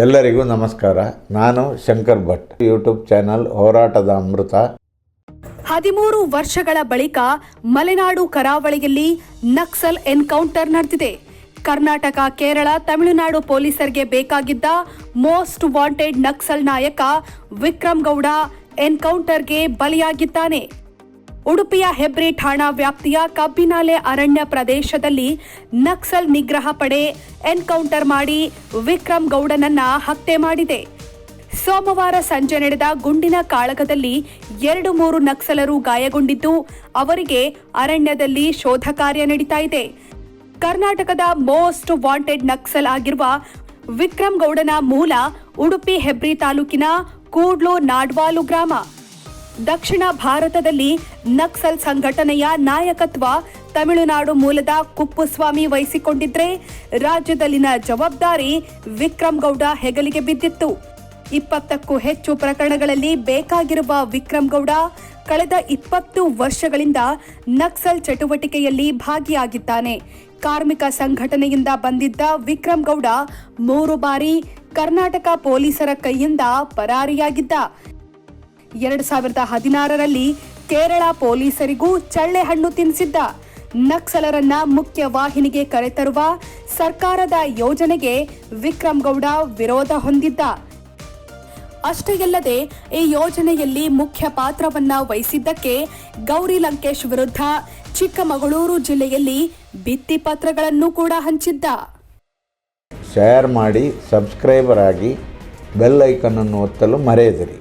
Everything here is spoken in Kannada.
ಎಲ್ಲರಿಗೂ ನಮಸ್ಕಾರ. ನಾನು ಶಂಕರ್ ಭಟ್. ಯೂಟ್ಯೂಬ್ ಚಾನಲ್ ಹೋರಾಟದ ಅಮೃತ. ಹದಿಮೂರು ವರ್ಷಗಳ ಬಳಿಕ ಮಲೆನಾಡು ಕರಾವಳಿಯಲ್ಲಿ ನಕ್ಸಲ್ ಎನ್ಕೌಂಟರ್ ನಡೆದಿದೆ. ಕರ್ನಾಟಕ, ಕೇರಳ, ತಮಿಳುನಾಡು ಪೊಲೀಸರಿಗೆ ಬೇಕಾಗಿದ್ದ ಮೋಸ್ಟ್ ವಾಂಟೆಡ್ ನಕ್ಸಲ್ ನಾಯಕ ವಿಕ್ರಮ್ ಗೌಡ ಎನ್ಕೌಂಟರ್ಗೆ ಬಲಿಯಾಗಿದ್ದಾನೆ. ಉಡುಪಿಯ ಹೆಬ್ರಿ ಠಾಣಾ ವ್ಯಾಪ್ತಿಯ ಕಬ್ಬಿನಾಲೆ ಅರಣ್ಯ ಪ್ರದೇಶದಲ್ಲಿ ನಕ್ಸಲ್ ನಿಗ್ರಹ ಪಡೆ ಎನ್ಕೌಂಟರ್ ಮಾಡಿ ವಿಕ್ರಮ್ ಗೌಡನನ್ನ ಹತ್ಯೆ ಮಾಡಿದೆ. ಸೋಮವಾರ ಸಂಜೆ ನಡೆದ ಗುಂಡಿನ ಕಾಳಗದಲ್ಲಿ ಎರಡು ಮೂರು ನಕ್ಸಲರು ಗಾಯಗೊಂಡಿದ್ದು, ಅವರಿಗೆ ಅರಣ್ಯದಲ್ಲಿ ಶೋಧ ಕಾರ್ಯ ನಡೀತಾ ಇದೆ. ಕರ್ನಾಟಕದ ಮೋಸ್ಟ್ ವಾಂಟೆಡ್ ನಕ್ಸಲ್ ಆಗಿರುವ ವಿಕ್ರಮ್ ಗೌಡನ ಮೂಲ ಉಡುಪಿ ಹೆಬ್ರಿ ತಾಲೂಕಿನ ಕೂಡ್ಲು ನಾಡ್ವಾಲು ಗ್ರಾಮ. ದಕ್ಷಿಣ ಭಾರತದಲ್ಲಿ ನಕ್ಸಲ್ ಸಂಘಟನೆಯ ನಾಯಕತ್ವ ತಮಿಳುನಾಡು ಮೂಲದ ಕುಪ್ಪುಸ್ವಾಮಿ ವಹಿಸಿಕೊಂಡಿದ್ರೆ ರಾಜ್ಯದಲ್ಲಿನ ಜವಾಬ್ದಾರಿ ವಿಕ್ರಮ್ ಗೌಡ ಹೆಗಲಿಗೆ ಬಿದ್ದಿತ್ತು. ಇಪ್ಪತ್ತಕ್ಕೂ ಹೆಚ್ಚು ಪ್ರಕರಣಗಳಲ್ಲಿ ಬೇಕಾಗಿರುವ ವಿಕ್ರಮ್ ಗೌಡ ಕಳೆದ ಇಪ್ಪತ್ತು ವರ್ಷಗಳಿಂದ ನಕ್ಸಲ್ ಚಟುವಟಿಕೆಯಲ್ಲಿ ಭಾಗಿಯಾಗಿದ್ದಾನೆ. ಕಾರ್ಮಿಕ ಸಂಘಟನೆಯಿಂದ ಬಂದಿದ್ದ ವಿಕ್ರಮ್ ಗೌಡ ಮೂರು ಬಾರಿ ಕರ್ನಾಟಕ ಪೊಲೀಸರ ಕೈಯಿಂದ ಪರಾರಿಯಾಗಿದ್ದ. ಎರಡು ಸಾವಿರದ ಹದಿನಾರರಲ್ಲಿ ಕೇರಳ ಪೊಲೀಸರಿಗೂ ಚಳ್ಳೆ ಹಣ್ಣು ತಿನ್ನಿಸಿದ್ದ. ನಕ್ಸಲರನ್ನ ಮುಖ್ಯ ವಾಹಿನಿಗೆ ಕರೆತರುವ ಸರ್ಕಾರದ ಯೋಜನೆಗೆ ವಿಕ್ರಮ್ ಗೌಡ ವಿರೋಧ ಹೊಂದಿದ್ದ. ಅಷ್ಟೇ ಅಲ್ಲದೆ ಈ ಯೋಜನೆಯಲ್ಲಿ ಮುಖ್ಯ ಪಾತ್ರವನ್ನ ವಹಿಸಿದ್ದಕ್ಕೆ ಗೌರಿ ಲಂಕೇಶ್ ವಿರುದ್ಧ ಚಿಕ್ಕಮಗಳೂರು ಜಿಲ್ಲೆಯಲ್ಲಿ ಭಿತ್ತಿಪತ್ರಗಳನ್ನು ಕೂಡ ಹಂಚಿದ್ದ. ಶೇರ್ ಮಾಡಿ, ಸಬ್ಸ್ಕ್ರೈಬರ್ ಆಗಿ, ಬೆಲ್ ಐಕನನ್ನು ಒತ್ತಲು ಮರೆಯದಿರಿ.